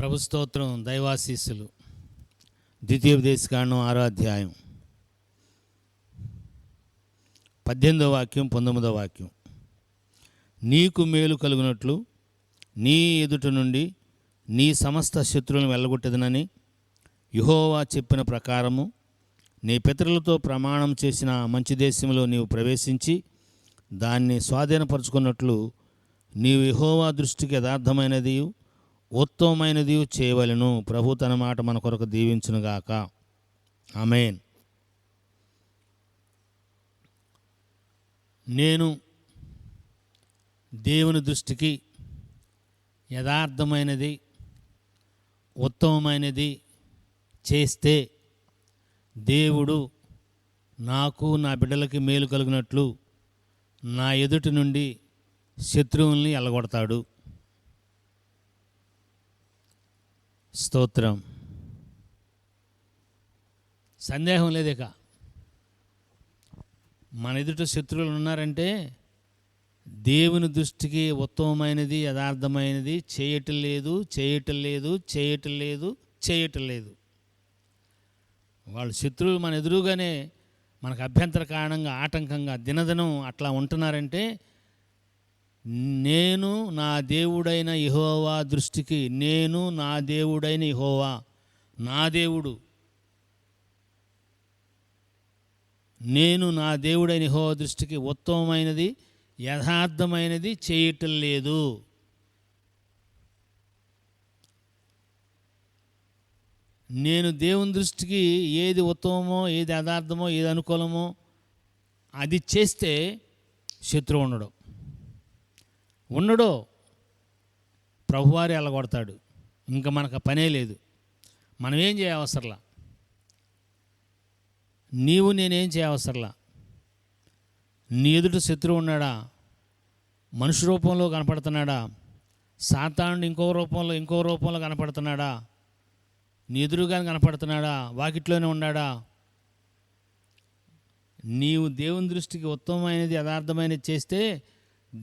ప్రభు స్తోత్రం దైవాశీస్సులు. ద్వితీయోపదేశకాండం ఆరో అధ్యాయం. పద్దెనిమిదో వాక్యం పంతొమ్మిదో వాక్యం. నీకు మేలు కలుగునట్లు నీ ఎదుట నుండి నీ సమస్త శత్రువులను వెళ్ళగొట్టదనని యుహోవా చెప్పిన ప్రకారము నీ పితరులతో ప్రమాణం చేసిన మంచి దేశంలో నీవు ప్రవేశించి దాన్ని స్వాధీనపరుచుకున్నట్లు నీవు యహోవా దృష్టికి యథార్థమైనది ఉత్తమమైనది చేయవలను. ప్రభు తన మాట మన కొరకు దీవించునుగాక. ఆమెన్. నేను దేవుని దృష్టికి యథార్థమైనది ఉత్తమమైనది చేస్తే దేవుడు నాకు నా బిడ్డలకి మేలు కలిగినట్లు నా ఎదుటి నుండి శత్రువుల్ని ఎలగొడతాడు. స్తోత్రం. సందేహం లేదు ఇక. మన ఎదుట శత్రువులు ఉన్నారంటే దేవుని దృష్టికి ఉత్తమమైనది యథార్థమైనది చేయటం లేదు చేయటం లేదు చేయటం లేదు చేయటం లేదు వాళ్ళు శత్రువులు మన ఎదురుగానే మనకు అభ్యంతర కారణంగా ఆటంకంగా దినదినం అట్లా ఉంటున్నారంటే నేను నా దేవుడైన ఇహోవా దృష్టికి నేను నా దేవుడైన ఇహోవా నా దేవుడు. నేను నా దేవుడైన ఇహోవా దృష్టికి ఉత్తమమైనది యథార్థమైనది చేయటం లేదు. నేను దేవుని దృష్టికి ఏది ఉత్తమమో ఏది యథార్థమో ఏది అనుకూలమో అది చేస్తే శత్రువు ఉండడు. ఉన్నడో ప్రభువారి అలగొడతాడు. ఇంకా మనకు పనే లేదు. మనం ఏం చేయవసరలా నీవు నేనేం చేయవసరలా నీ ఎదుట శత్రువు ఉన్నాడా? మనుషు రూపంలో కనపడుతున్నాడా? సాతానుడు ఇంకో రూపంలో ఇంకో రూపంలో కనపడుతున్నాడా? నీ ఎదురుగానే కనపడుతున్నాడా? వాకిట్లోనే ఉన్నాడా? నీవు దేవుని దృష్టికి ఉత్తమమైనది యథార్థమైనది చేస్తే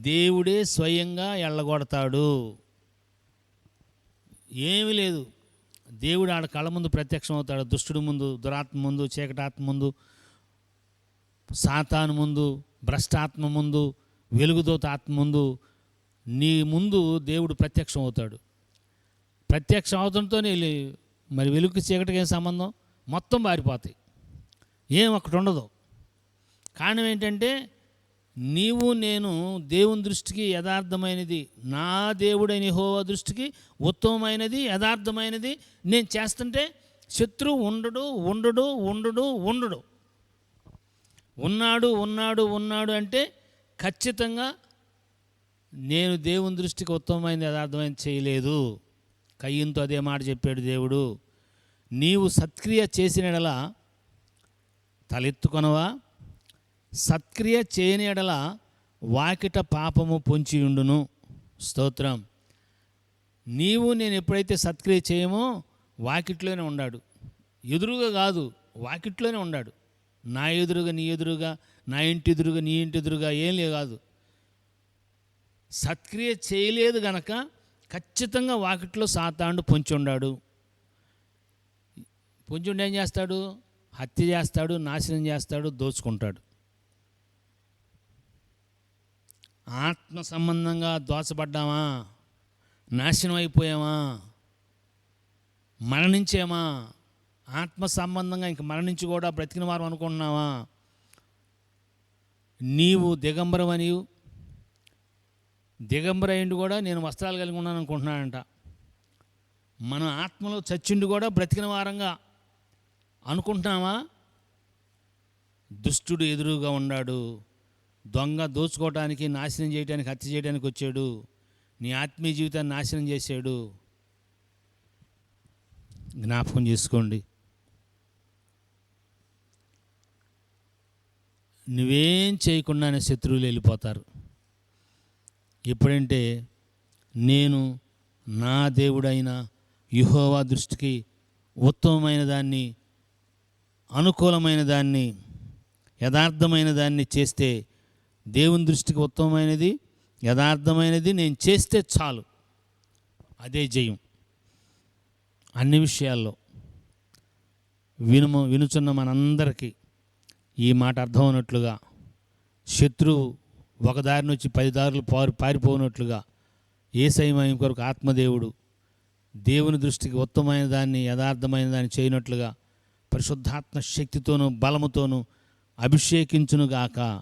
దేవుడే స్వయంగా ఎళ్ళగొడతాడు. ఏమీ లేదు. దేవుడు ఆడ కళ్ళ ముందు ప్రత్యక్షం అవుతాడు. దుష్టుడు ముందు దురాత్మ ముందు చీకటాత్మ ముందు సాతాను ముందు భ్రష్టాత్మ ముందు వెలుగుదోత ఆత్మ ముందు నీ ముందు దేవుడు ప్రత్యక్షం అవుతాడు. ప్రత్యక్షం అవడంతోనే మరి వెలుగు చీకటికి ఏం సంబంధం? మొత్తం పారిపోతాయి ఏం ఒకటి ఉండదు. కారణం ఏంటంటే నీవు నేను దేవుని దృష్టికి యథార్థమైనది. నా దేవుడైన హోవా దృష్టికి ఉత్తమమైనది యథార్థమైనది. నేను చేస్తుంటే శత్రువు ఉండడు ఉండడు ఉండడు ఉండడు. ఉన్నాడు ఉన్నాడు ఉన్నాడు అంటే ఖచ్చితంగా నేను దేవుని దృష్టికి ఉత్తమమైనది యథార్థమైనది చేయలేదు. కయ్యంతో అదే మాట చెప్పాడు దేవుడు. నీవు సత్క్రియ చేసిన ఎడల తలెత్తుకొనవా? సత్క్రియ చేయని ఎడల వాకిట పాపము పొంచి ఉండును. స్తోత్రం. నీవు నేను ఎప్పుడైతే సత్క్రియ చేయమో వాకిట్లోనే ఉన్నాడు ఎదురుగా కాదు వాకిట్లోనే ఉన్నాడు నా ఎదురుగా నీ ఎదురుగా నా ఇంటి ఎదురుగా నీ ఇంటి ఎదురుగా ఏం లేదు కాదు. సత్క్రియ చేయలేదు గనక ఖచ్చితంగా వాకిట్లో సాతాండు పొంచి ఉన్నాడు పొంచుండి ఏం చేస్తాడు? హత్య చేస్తాడు నాశనం చేస్తాడు దోచుకుంటాడు. ఆత్మ సంబంధంగా దోచబడ్డామా? నాశనం అయిపోయామా? మరణించేమా? ఆత్మ సంబంధంగా ఇంక మరణించి కూడా బ్రతికిన వారు అనుకుంటున్నావా? నీవు దిగంబరమని అయిండు కూడా నేను వస్త్రాలు కలిగి ఉన్నాను అనుకుంటున్నాడంట. మన ఆత్మలో చచ్చిండు కూడా బ్రతికిన వారంగా అనుకుంటున్నామా దుష్టుడు ఎదురుగా ఉన్నాడు. దొంగ దోచుకోవటానికి నాశనం చేయడానికి హత్య చేయడానికి వచ్చాడు. నీ ఆత్మీయ జీవితాన్ని నాశనం చేశాడు. జ్ఞాపకం చేసుకోండి. నువ్వేం చేయకుండానే శత్రువులు వెళ్ళిపోతారు. ఎప్పుడంటే నేను నా దేవుడైన యుహోవా దృష్టికి ఉత్తమమైన దాన్ని అనుకూలమైన దాన్ని యథార్థమైన దాన్ని చేస్తే దేవుని దృష్టికి ఉత్తమమైనది యథార్థమైనది నేను చేస్తే చాలు. అదే జయం. అన్ని విషయాల్లో వినుము వినుచున్న మనందరికీ ఈ మాట అర్థం అయినట్లుగా శత్రువు ఒక దారి నుంచి పది దారులు పారి పారిపోనట్లుగా ఏ సైమయం కొరకు ఆత్మదేవుడు దేవుని దృష్టికి ఉత్తమమైన దాన్ని యథార్థమైన దాన్ని చేయనట్లుగా పరిశుద్ధాత్మ శక్తితోనూ బలముతోనూ అభిషేకించునుగాక.